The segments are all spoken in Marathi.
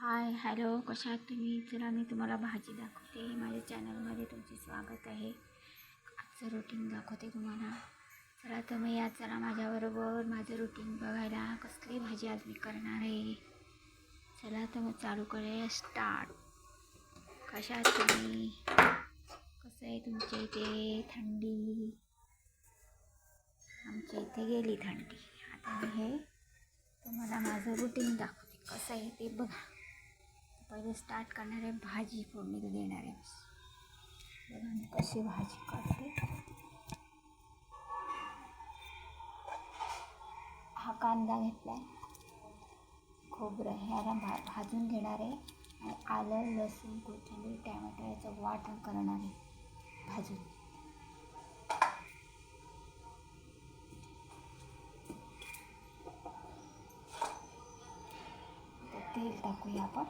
हाय हॅलो कशा आहात तुम्ही? चला मी तुम्हाला भाजी दाखवते. माझ्या चॅनलमध्ये तुमचे स्वागत आहे. आजचं रुटीन दाखवते तुम्हाला. चला तर मी आज चला माझ्याबरोबर माझं रुटीन बघायला कसली भाजी आज मी करणार आहे. चला तर मग चालू करूया. स्टार्ट कशा आहात तुम्ही? कसं आहे तुमच्या इथे? थंडी? आमच्या इथे गेली थंडी. आता मी हे तुम्हाला माझं रुटीन दाखवते. कसं आहे ते बघा. पहिले स्टार्ट करणार आहे भाजी फोडणी देणार आहे. बघा मी कशी भाजी करते. हा कांदा घेतला आहे खोबरं ह्याला भा भाजून घेणार आहे. आणि आलं लसूण कोथिंबीर टॅमॅटो याचं वाटण करणार आहे भाजून. तर तेल टाकूया आपण.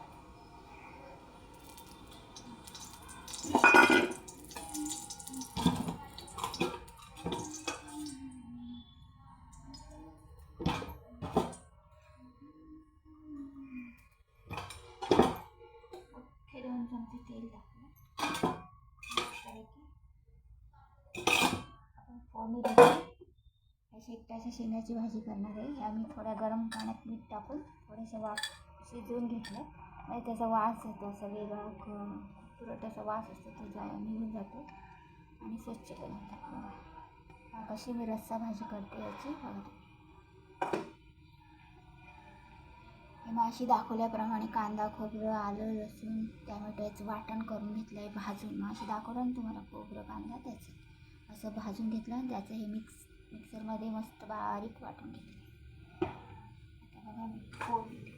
या शेकट्याच्या शेंगाची भाजी करणार आहे. या मी थोड्या गरम पाण्यात मीठ टाकून थोडंसं वाफ शिजवून घेतलं. म्हणजे त्याचा वास येतो असा वेगळा क- वास असतो तो जा निघून जातो. आणि स्वच्छ करून टाकतो कशी मी रस्सा भाजी करते याची. बघा. हे माशी दाखवल्याप्रमाणे कांदा खोबरं आलं लसूण टॅमॅटोचं वाटण करून घेतलं आहे भाजून माशी दाखवलं ना तुम्हाला खोबरं कांदा त्याचं. असं भाजून घेतलं आणि त्याचं हे मिक्स मिक्सरमध्ये मस्त बारीक वाटून घेतले. आता बघा मी फोडणी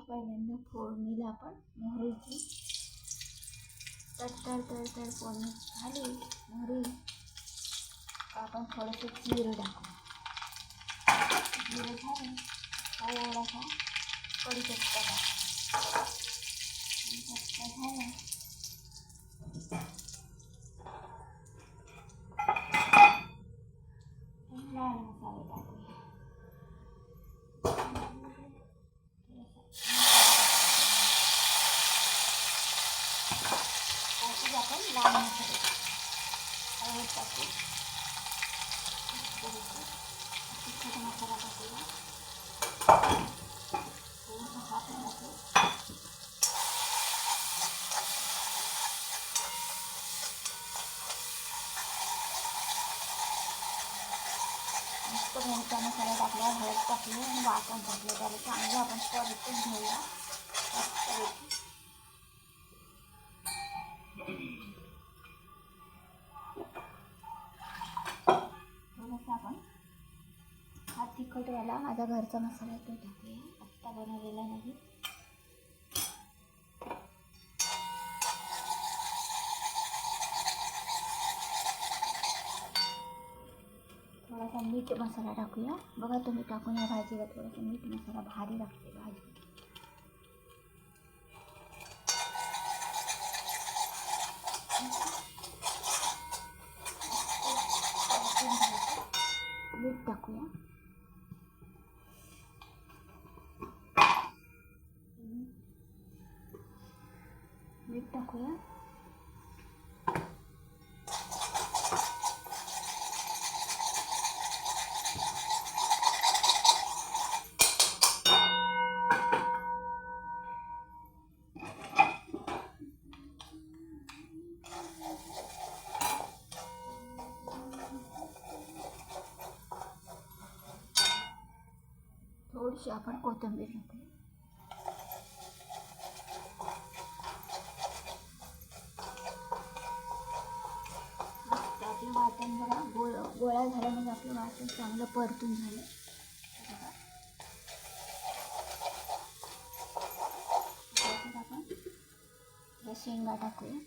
पहिल्यांदा फोडणीला आपण मोहरीची तर तर तर फोडणी झाली मोहरी आपण थोडंसं जिरं टाकू जिरं झालं थोडासा कडी कढीपत्ता टाकू कढीपत्ता झाला तर लाल मसाले टाकूया त्यातच आपण लाल मसाले टाकू हळद टाकू तिखट मसाला टाकूया थोडासा हा पण टाकू मस्त मोठा मसाला टाकला हळद टाकली आणि वाटण टाकलं. त्याला चांगलं आपण परतून घेऊया. थोडंसं आपण. हा तिखटवाला माझा घरचा मसाला तो टाकूया. आत्ता बनवलेला नाही. थोडासा मीठ मसाला टाकूया बघा तुम्ही टाकून या भाजीला थोडासा मीठ मसाला भारी लागते भाजी मीठ टाकूया मीठ टाकूया थोडीशी आपण कोथिंबीर टाकू आपलं वाटण बघा गोळ गोळा झाल्यामुळे आपलं वाटण चांगलं परतून झालं. आपण शेंगा टाकूया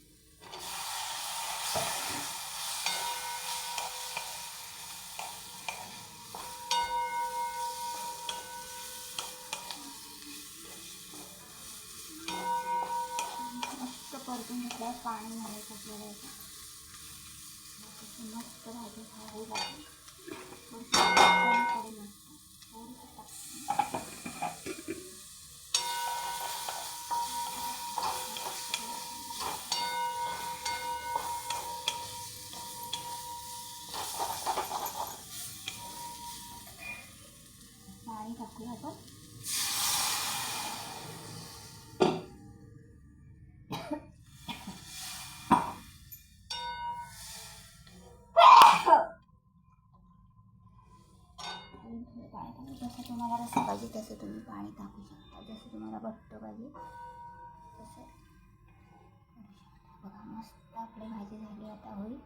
मस्त परतून घेतल्यावर पाणी घालायचं आपल्याला याच्यात. मस्त भाजी झाली लागेल पाहिजे तसं तुम्ही पाणी टाकू शकता. जसं तुम्हाला बट्ट पाहिजे तसं करू शकता. बघा मस्त आपली भाजी झाली. आता होईल.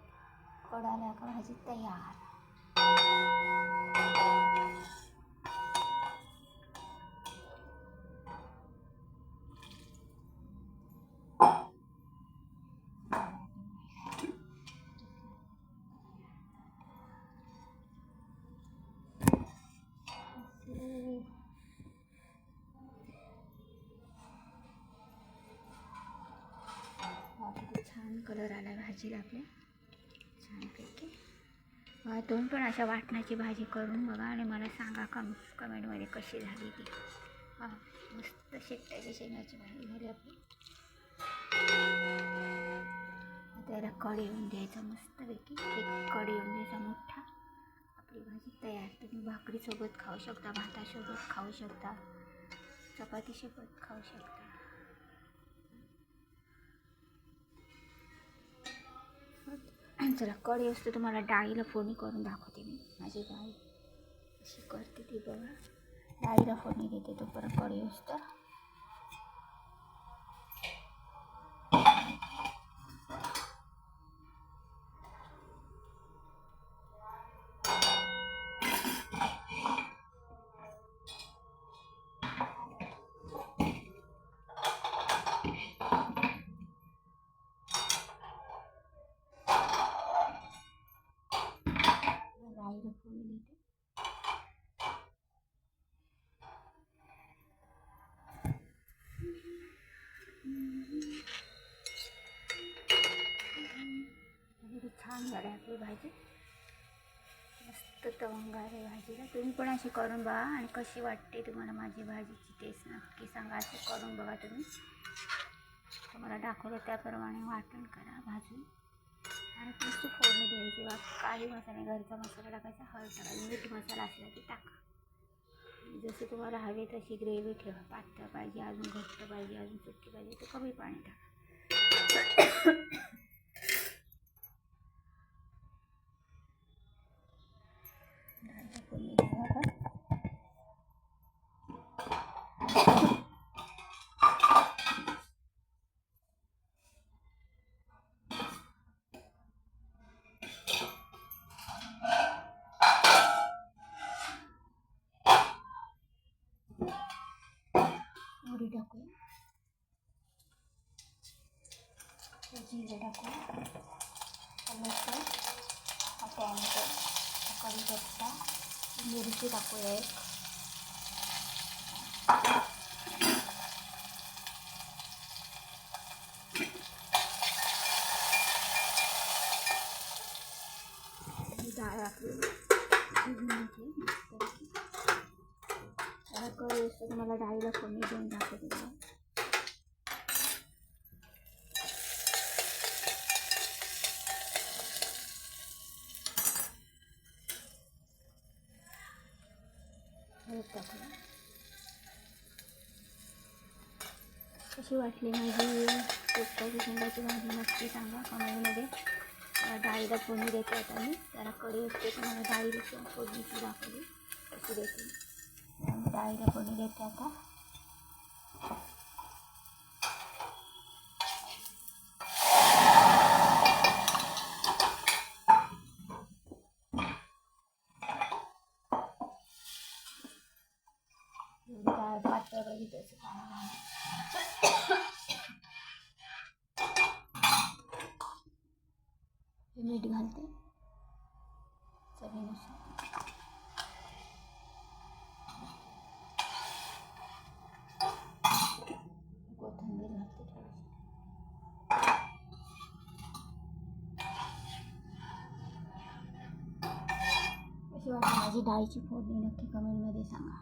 कडाला का भाजी तयार. छान कलर आला आहे भाजीला आपल्या छानपैकी. दोन तुम्ही पण अशा वाटणाची भाजी करून बघा आणि मला सांगा कम कमेंटमध्ये कशी झाली ती. हां मस्त शेकट्याची शेंगाची भाजी झाली आपली. त्याला याला कढी येऊन द्यायचा मस्तपैकी. एक कढी येऊन द्यायचा मोठा. आपली भाजी तयार. तुम्ही भाकरीसोबत खाऊ शकता भातासोबत खाऊ शकता चपातीसोबत खाऊ शकता. चला कढी असतो तुम्हाला डाळीला फोडणी करून दाखवते मी. माझी डाळी अशी करते ती बघा. डाळीला फोडणी देते तो परत कढी असतं. डाळीला फोडणी छान झाले आपली भाजी. मस्त तवंगा आहे भाजीला तुम्ही पण अशी करून बघा आणि कशी वाटते तुम्हाला माझी भाजीची टेस्ट नक्की सांगा अशी करून बघा तुम्ही तुम्हाला दाखवलं त्याप्रमाणे वाटण करा भाजी आणि मस्त फोडणी द्यायची किंवा काही मसाले घरचा मसाला टाकायचा हळद टाकायची मीठ मसाला असला की टाका. जसे तुम्हाला हवे तशी ग्रेव्ही ठेवा. पातळ पाहिजे अजून घट्ट पाहिजे अजून सुट्टी पाहिजे तर कमी पाणी टाका. डाळीला मोहरी टाकूया जिरे टाकूया. लसूण हा टॅमॅटो कढीपत्ता मिरची टाकूया एक ही डाळ आपली शिजून घेतली मस्तपैकी. त्याला कळी असतं मला डाळीला फोडणी देऊन दाखवते बघा. हळद टाकूया कशी वाटली माझी पोपटाची शेंगाची भाजी? नक्की सांगा कमेंटमध्ये. मला डाळीला फोडणी देते आता मी. त्याला कढी असते तुम्हाला डाळीला फोडणीची दाखवली कशी देते? त्यामुळे डाळीला फोडणी देते कशी वाटते माझी डाळीची फोडणी नक्की कमेंटमध्ये सांगा.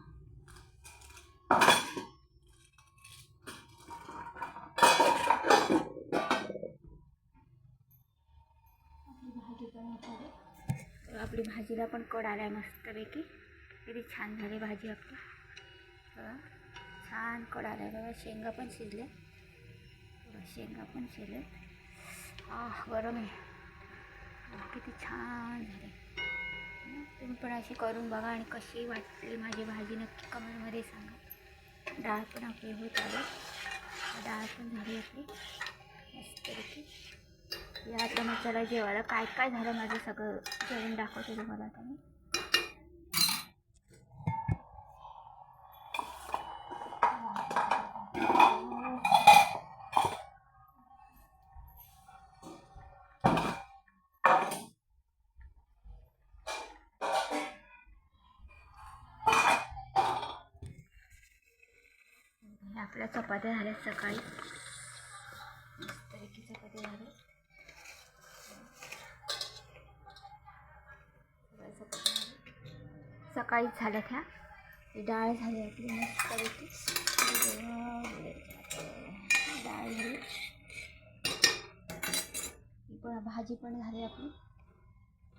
आपली आपली भाजीला पण कड आलाय मस्तपैकी. किती छान झाली भाजी आपली. छान छान आलाय. बघा शेंगा पण शिजले शेंगा पण शिजले आह गरम आहे. किती छान झाले. तुम्ही पण अशी करून बघा आणि कशी वाटली माझी भाजी नक्की कमेंटमध्ये सांगा. डाळ पण आपली होत आली डाळ पण झाली आपली. मस्तपैकी या आता मग चला जेवायला काय काय झालं माझं सगळं जेवण दाखवते तुम्हाला आता मी. आपल्या चपात्या झाल्या सकाळी. मस्तपैकी चपात्या झाल्या सकाळीच झाल्या त्या. डाळ झाली आपली मस्तपैकी डाळ झाली. पण भाजी पण झाली आपली.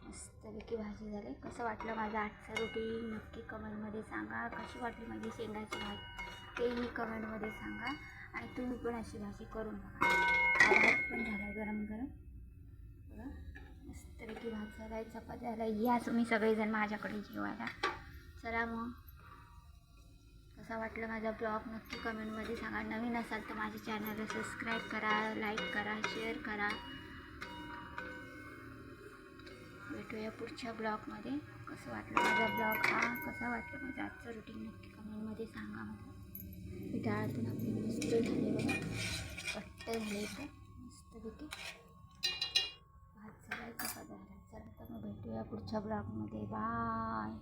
मस्तपैकी भाजी झाली. कसं वाटलं माझं आजचं रुटीन नक्की कमेंटमध्ये सांगा. कशी वाटली माझी शेंगाची भाजी? तेही कमेंटमध्ये सांगा आणि तुम्ही पण अशी भाजी करून बघा. पण झाला गरम गरम. बघा मस्तपैकी भात झाला आहे चपात्या झाला या तुम्ही सगळेजण माझ्याकडे जेवायला. चला मग. कसा वाटलं माझा ब्लॉग नक्की कमेंटमध्ये सांगा. नवीन असाल तर माझ्या चॅनलला सबस्क्राईब करा लाईक करा शेअर करा. भेटूया पुढच्या ब्लॉगमध्ये कसं वाटलं माझा ब्लॉग हा कसा वाटलं माझं आजचं रुटीन नक्की कमेंटमध्ये सांगा मला. ही डाळ पण आपली मस्त झाली बघा घट्ट झाली इथे मस्तपैकी भात झाला पदार्थ चला तर मग भेटूया पुढच्या ब्लॉगमध्ये बाय